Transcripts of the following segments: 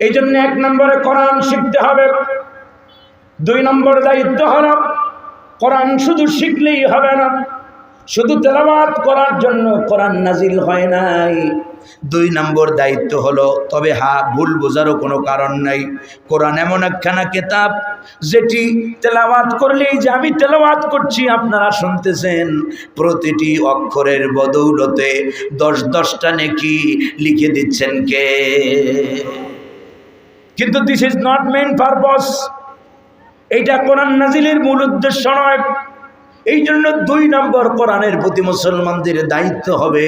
এই জন্য এক নম্বরে কোরআন শিখতে হবে। দুই নম্বর দায়িত্ব হলো, কোরআন শুধু শিখলেই হবে না, শুধু তেলাওয়াত করার জন্য কোরআন নাজিল হয় নাই। দুই নম্বর দায়িত্ব হলো, তবে হা, ভুল বোঝারও কোনো কারণ নাই। কোরআন এমন একখানা কেতাব যেটি তেলাওয়াত করলেই যে আমি তেলাওয়াত করছি, আপনারা শুনতেছেন প্রতিটি অক্ষরের বদৌলতে দশ দশটা নেকি লিখে দিচ্ছেন কে? কিন্তু this is not main purpose এইটা কোরআন নাজিলের মূল উদ্দেশ্য নয়। এই জন্য দুই নম্বর কোরআনের প্রতি মুসলমানদের দায়িত্ব হবে।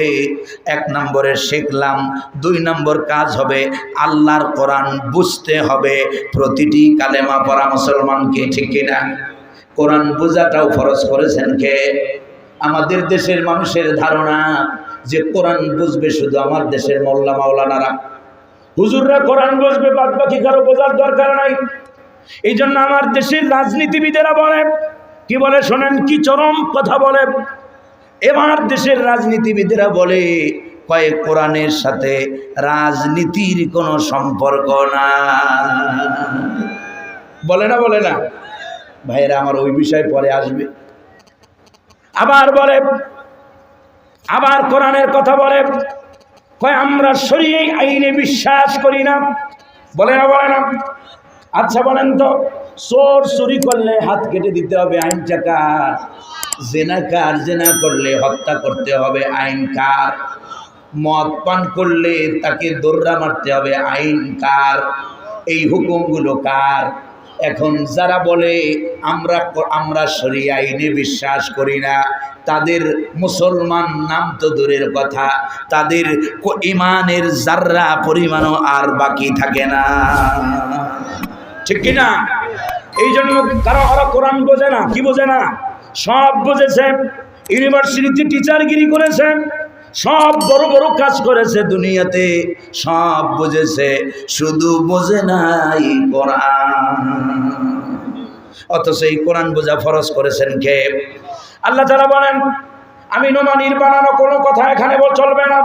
এক নম্বরে শিখলাম, দুই নম্বর কাজ হবে আল্লাহর কোরআন বুঝতে হবে। প্রতিটি কালেমা পড়া মুসলমানকে ঠিক কিনা? কোরআন বোঝাটাও ফরজ করেছেন কে? আমাদের দেশের মানুষের ধারণা যে কোরআন বুঝবে শুধু আমার দেশের মোল্লা মাওলানারা। হুজুররা কোরআন বসবে বাদ বাকি কারও বোঝার দরকার নাই। এই জন্য আমার দেশের রাজনীতিবিদেরা বলে, কি বলে শোনেন, কি চরম কথা বলে। এবার দেশের রাজনীতিবিদেরা বলে, কয়েক কোরআনের সাথে রাজনীতির কোনো সম্পর্ক না বলে না বলে না। ভাইয়েরা আমার ওই বিষয় পরে আসবে। আবার বলে, আবার কোরআনের কথা বলে কয়, আমরা শরীর আইনে বিশ্বাস করি না। বলে না বলে না। আচ্ছা বলেন তো, চোর চুরি করলে হাত কেটে দিতে হবে, আইন চাকার। জেনা কার জেনা করলে হত্যা করতে হবে, আইন কার। মদ পান করলে তাকে দৌড়া মারতে হবে, আইন কার। এই হুকুমগুলো কার? এখন যারা বলে, আমরা আমরা সরি আইনে বিশ্বাস করি না, তাদের মুসলমান নাম তো দূরের কথা, তাদের ইমানের জাররা পরিমাণও আর বাকি থাকে না। ঠিক কিনা এই জন্য তারা ওরা কোরআন বোঝে না। কি বোঝে না? সব বুঝেছে। ইউনিভার্সিটিতে টিচারগিরি করেছে। সব বড় বড় কাজ করেছে দুনিয়াতে, সব বুঝেছে, শুধু বোঝে নাই কোরআন। অথচ এই কোরআন বোঝা ফরজ করেছেন কে? আল্লাহ তারা বলেন, আমি নোমানির বানানো কোনো কথা এখানে চলবে না।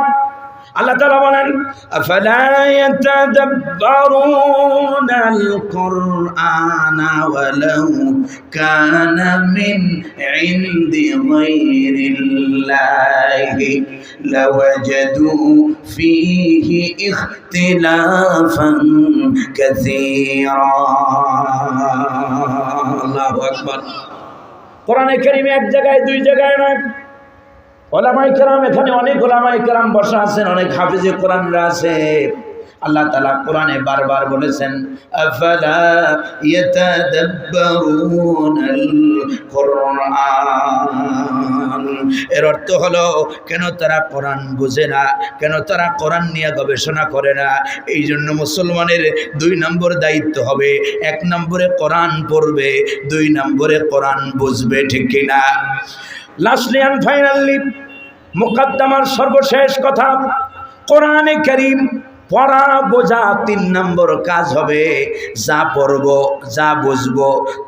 আল্লাহ তালা বলেন, আফালা ইয়াতাদাব্বারুনা আল-কুরআনা ওয়ালাউ কানা মিন ইনদি গায়রিল্লাহি লাওয়াজাদু ফীহি ইখতিলাফান কাসীরা। আল্লাহু আকবার। কোরআনে কারীমে এক জায়গায়, দুই জায়গায় নয়। ওলামাই কেরাম, এখানে অনেক ওলামাই কেরাম বসা আছেন, অনেক হাফিজে কোরআনরা আছে। আল্লাহ তালা কোরআনে বারবার বলেছেন এর অর্থ হলো, কেন তারা কোরআন বুঝে না? কেন তারা কোরআন নিয়ে গবেষণা করে না? এই জন্য মুসলমানের দুই নম্বর দায়িত্ব হবে, এক নম্বরে কোরআন পড়বে, দুই নম্বরে কোরআন বুঝবে, ঠিক কিনা? লাস্টলি অ্যান্ড ফাইনালি মুকদ্দমার সর্বশেষ কথা, কোরআনে করিম পড়া বোঝা তিন নম্বর কাজ হবে। যা পড়ব, যা বুঝব,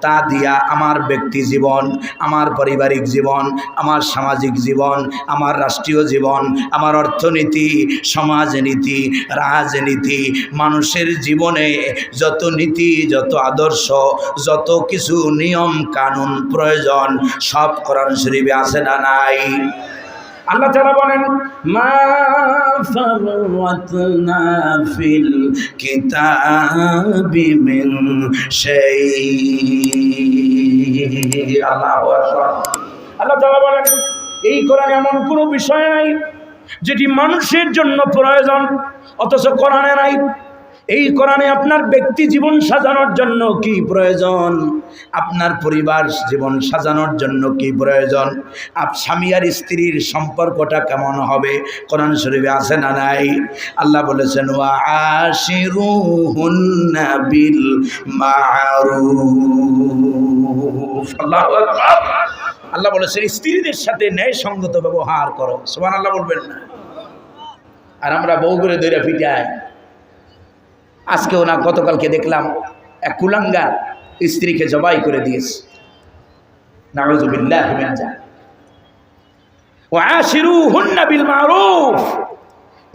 তা দিয়া আমার ব্যক্তি জীবন, আমার পারিবারিক জীবন, আমার সামাজিক জীবন, আমার রাষ্ট্রীয় জীবন, আমার অর্থনীতি, সমাজনীতি, রাজনীতি, মানুষের জীবনে যত নীতি, যত আদর্শ, যত কিছু নিয়ম, কানুন, প্রয়োজন, সব কোরআন শরীফে আছে না নাই? আল্লাহ তাআলা বলেন, মা ফাররাতনা ফিল কিতাবি মিন শাই আল্লাহু তাআলা বলেন, এই কোরআনে এমন কোনো বিষয় নাই যেটি মানুষের জন্য প্রয়োজন, অথচ কোরআনে নাই এই কোরআনে আপনার ব্যক্তি জীবন সাজানোর জন্য কি প্রয়োজন? আপনার পরিবার জীবন সাজানোর জন্য কি প্রয়োজন? আপ স্বামী আর স্ত্রীর সম্পর্কটা কেমন হবে? কোরআন শরীফে আছে না নাই? আল্লাহ বলেছেন, ওয়া আশিরুহুন্না বিল মারুফ। আল্লাহু আকবার। আল্লাহ বলেছেন, স্ত্রীদের সাথে ন্যায়সঙ্গত ব্যবহার করো। সুবহানাল্লাহ বলবেন না। আর আমরা বউ করে দৈরা পিটাই। আজকেও না গতকালকে দেখলাম এক কুলাঙ্গার স্ত্রীকে জবাই করে দিয়েছে।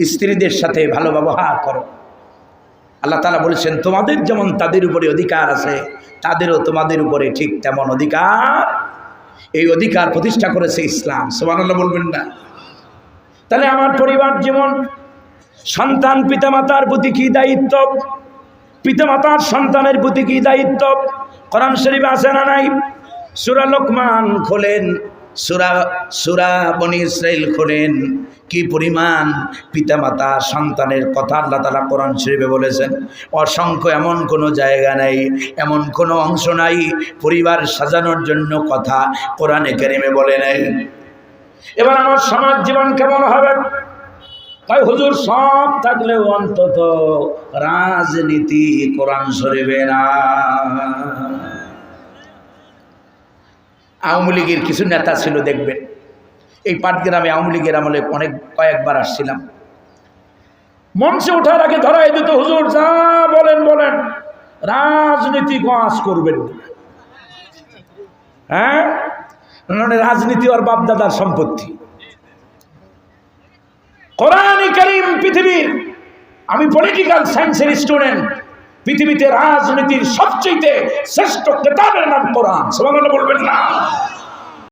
স্ত্রীদের সাথে ভালো ব্যবহার করো। আল্লাহ তালা বলেছেন, তোমাদের যেমন তাদের উপরে অধিকার আছে, তাদেরও তোমাদের উপরে ঠিক তেমন অধিকার। এই অধিকার প্রতিষ্ঠা করেছে ইসলাম। সোমানাল্লাহ বলবেন না। তাহলে আমার পরিবার যেমন সন্তান পিতামাতার প্রতি কী দায়িত্ব? পিতামাতার সন্তানের প্রতি কী দায়িত্ব? কোরআন শরীফ আছে না নাই? সুরা লোকমান খোলেন, সুরা সুরা বনি ইসরাইল খোলেন। কি পরিমাণ পিতামাতা সন্তানের কথা আল্লাহ তালা কোরআন শরীফে বলেছেন। অসংখ্য এমন কোনো জায়গা নাই, এমন কোনো অংশ নাই, পরিবার সাজানোর জন্য কথা কোরআনে কেরিমে বলে নেই। এবার আমার সমাজ জীবন কেমন হবে? তাই হুজুর, সব থাকলেও অন্তত রাজনীতি কোরআন শরীফে না। আওয়ামী লীগের কিছু নেতা ছিল, দেখবেন। এই পাটগ্রামে আওয়ামী লীগের আমলে অনেক, কয়েকবার আসছিলাম। মঞ্চে ওঠার আগে ধরাই দিত, হুজুর, যা বলেন বলেন। রাজনীতি কাজ করবেন হ্যাঁ? রাজনীতি ওর বাপদাদার সম্পত্তি। কোরআন করিম পৃথিবীর। আমি পলিটিক্যাল সায়েন্সের স্টুডেন্ট পৃথিবীতে রাজনীতির সবচেয়ে শ্রেষ্ঠ কেতাবের নাম কোরআন। সবাই বলবেন না।